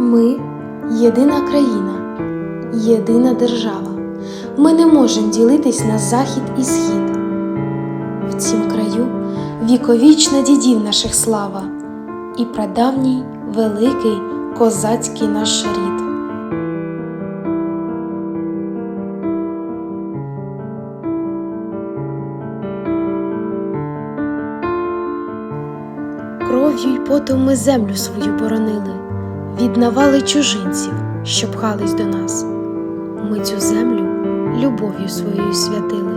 Ми єдина країна, єдина держава. Ми не можемо ділитись на захід і схід. В цім краю віковічна дідів наших слава і прадавній великий козацький наш рід. Кров'ю й потом ми землю свою боронили, від навали чужинців, що пхались до нас. Ми цю землю любов'ю своєю святили,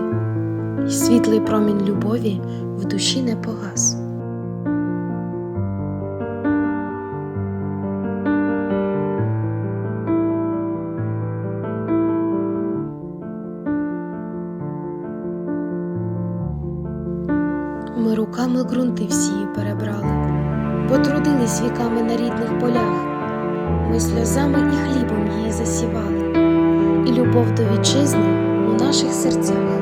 й світлий промінь любові в душі не погас. Ми руками ґрунти всії перебрали, потрудились віками на рідних полях. Ми сльозами і хлібом її засівали, і любов до вітчизни у наших серцях.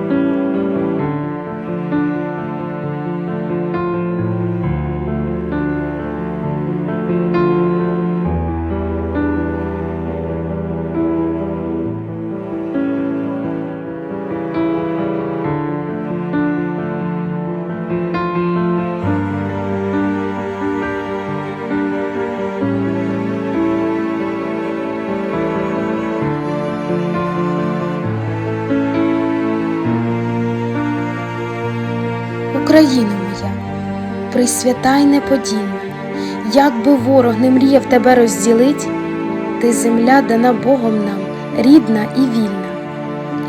Україно моя, присвята й неподільна, як би ворог не мріяв тебе розділить, ти земля дана Богом нам, рідна і вільна,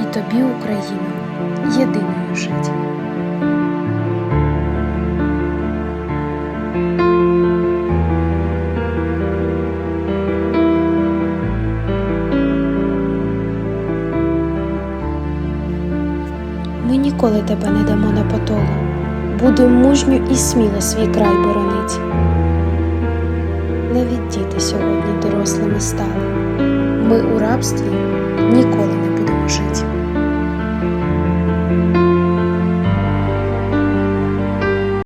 і тобі, Україно, єдиною жить. Ми ніколи тебе не дамо на потолу, будемо мужньо і сміло свій край боронить. Навіть діти сьогодні дорослими стали. Ми у рабстві ніколи не будемо жити.